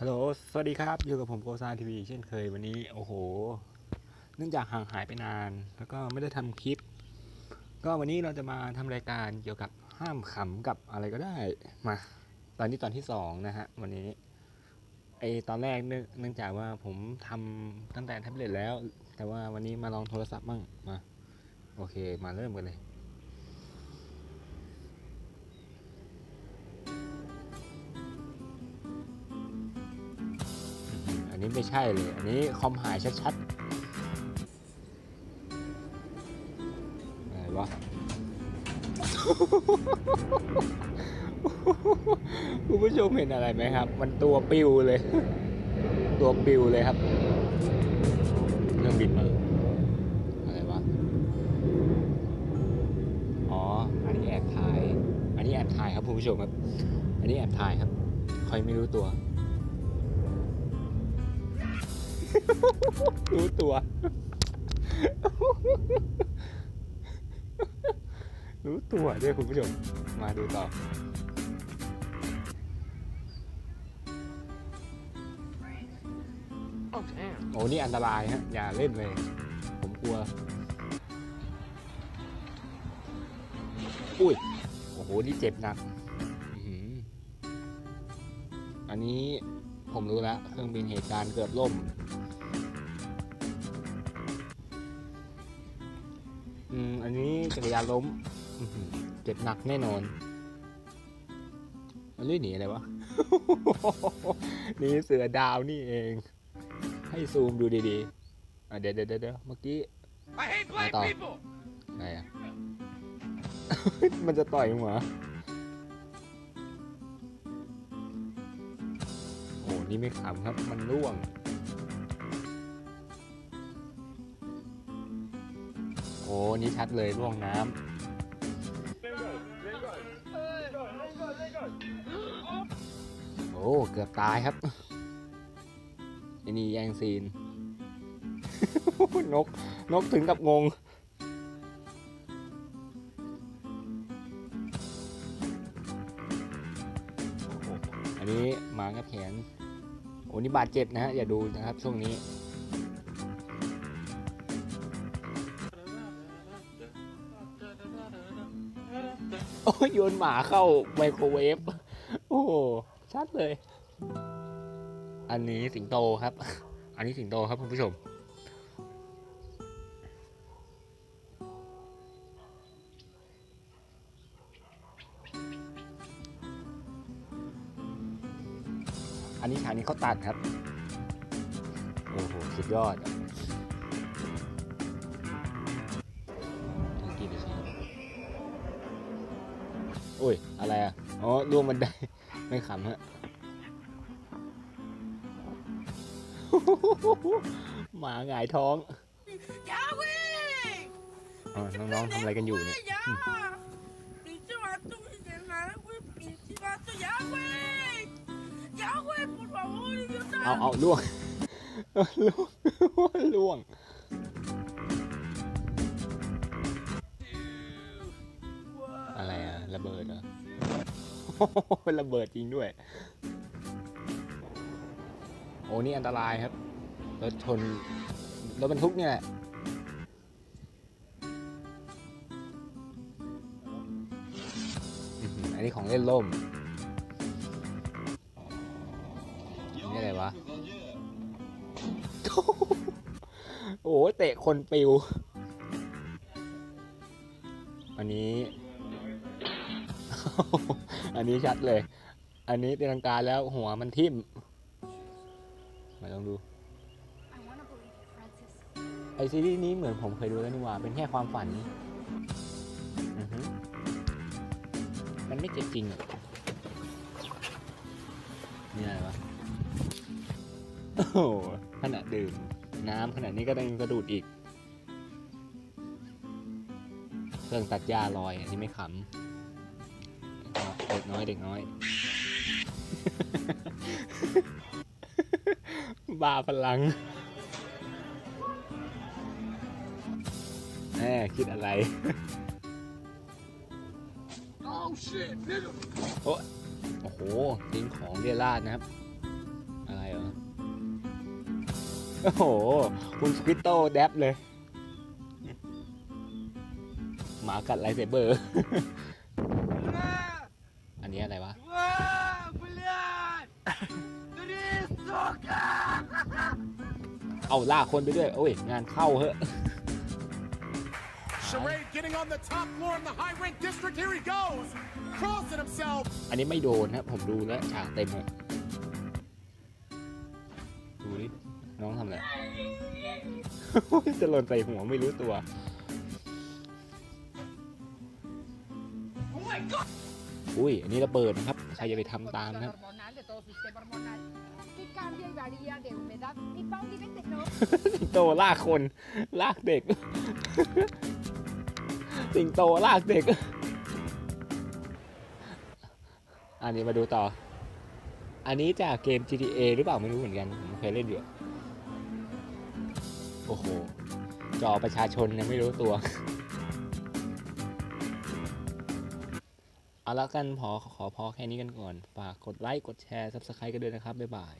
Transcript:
ฮัลโหล สวัสดีครับ อยู่กับผมโกซาทีวีเช่นเคยวันนี้ โอ้โห เนื่องจากห่างหายไปนาน แล้วก็ไม่ได้ทำคลิป ก็วันนี้เราจะมาทำรายการเกี่ยวกับห้ามขำกับอะไรก็ได้ มา ตอนนี้ตอนที่สองนะฮะวันนี้ ไอตอนแรกเนื่องจากว่าผมทำตั้งแต่แท็บเล็ตแล้ว แต่ว่าวันนี้มาลองโทรศัพท์บ้างมา โอเค มาเริ่มกันเลย ไม่ใช่เลย อันนี้คอมหายชัดๆอะไรวะคุณผู้ชมเห็นอะไรไหมครับ มันตัวปิวเลย ตัวปิวเลยครับเครื่องบินมาอะไรวะ อ๋อ อันนี้แอบถ่าย อันนี้แอบถ่ายครับคุณผู้ชมครับ อันนี้แอบถ่ายครับใครไม่รู้ตัว รู้ตัว รู้ตัวด้วยคุณผู้ชม มาดูต่อ Oh damn. โอ้นี่อันตรายฮะ อย่าเล่นเลย ผมกลัว อุ้ย โอ้โห นี่เจ็บหนักอื้อหืออันนี้ผมรู้แล้วเครื่องบินเหตุการณ์เกิดล่ม จักรยานล้มอื้อหือเจ็บหนักแน่นอน มันรีบหนีอะไรวะนี่เสือดาวนี่เอง ให้ซูมดูดีๆอะเดี๋ยวเดี๋ยวเดี๋ยวเมื่อกี้ I hate black tao. people. ไงอะมันจะต่อยมึงเหรอโอ้นี่ไม่ขำครับ มันร่วง นี่ชัดเลยร่วงน้ำโอ้ เกือบตายครับไอ้นี่แย่งซีน นก นกถึงกับงง อันนี้หมากับแขนโอ้นี่บาดเจ็บนะฮะ อย่าดูนะครับช่วงนี้ อ้ยโยนหมาเข้าไมโครเวฟ โอ้ชัดเลย อันนี้สิงโตครับ อันนี้สิงโตครับคุณผู้ชม อันนี้ฉากนี้เขาตัดครับ โอ้โห สุดยอด อ้ย อะไรอ่ะ อ๋อล่วงบันได ไม่ขำฮะ หมาหงายท้อง 雅伟， อ๋อน้องๆทำอะไรกันอยู่เนี่ย 呀，你这把东西给拿来，我比鸡巴这雅伟，雅伟不把我的就 เอา 打。 เอาล่วง ล่วง ล่วง รอะระเบิดเหรอเป็นระเบิดจริงด้วย โอ้นี่อันตรายครับ รถชน รถบรรทุกเนี่ยแหละอื้อหืออันนี้ของเล่นล่มอันนี่อะไรวะ โอ้โหเตะคนปิว อันนี้ อันนี้ชัดเลย อันนี้ตีลังกาแล้วหัวมันทิ่ม มาลองดู ไอซีรีส์นี้เหมือนผมเคยดูแล้วนี่หว่า เป็นแค่ความฝัน มันไม่เจ็บจริงอะนี่อะไรวะ โอ้โหขนาดดื่ม น้ำขนาดนี้ก็ยังกระดูดอีก เครื่องตัดหญ้าลอย อันนี้ไม่ขำ เด็กน้อยเด็กน้อยบาพลังแหมคิดอะไร Oh shit, nigga. โอ้โหทิ้งของเรียราดนะครับ อะไรโอ้โห คุณสควิตโตแดบเลย หมากัดไลท์เซเบอร์ อันนี้อะไรวะ เอาล่ากคนไปด้วยโอ้ย งานเข้าเหอะ Charade getting on the top floor in the high rank district. Here he goes. Crossing himself. อันนี้ไม่โดนนะผมดูแล้วฉากเต็มเลยดูดิ น้องทำอะไร จะหล่นใส่หัวไม่รู้ตัว อุ้ยอันนี้ระเบิดนะครับใครจะไปทำตามนะครับ hormonal de todo sistema hormonal que cambia y varía de humedad y va un nivel de no สิงโตลากคน ลากเด็ก สิงโตลากเด็ก อันนี้มาดูต่อ อันนี้จากเกม GTA หรือเปล่าไม่รู้เหมือนกันผมเคยเล่นอยู่โอ้โหจอประชาชนยังไม่รู้ตัว เอาละกันพอขอพอแค่นี้กันก่อน ฝากกดไลค์ กดแชร์ Subscribe กันด้วยนะครับ บ๊ายบาย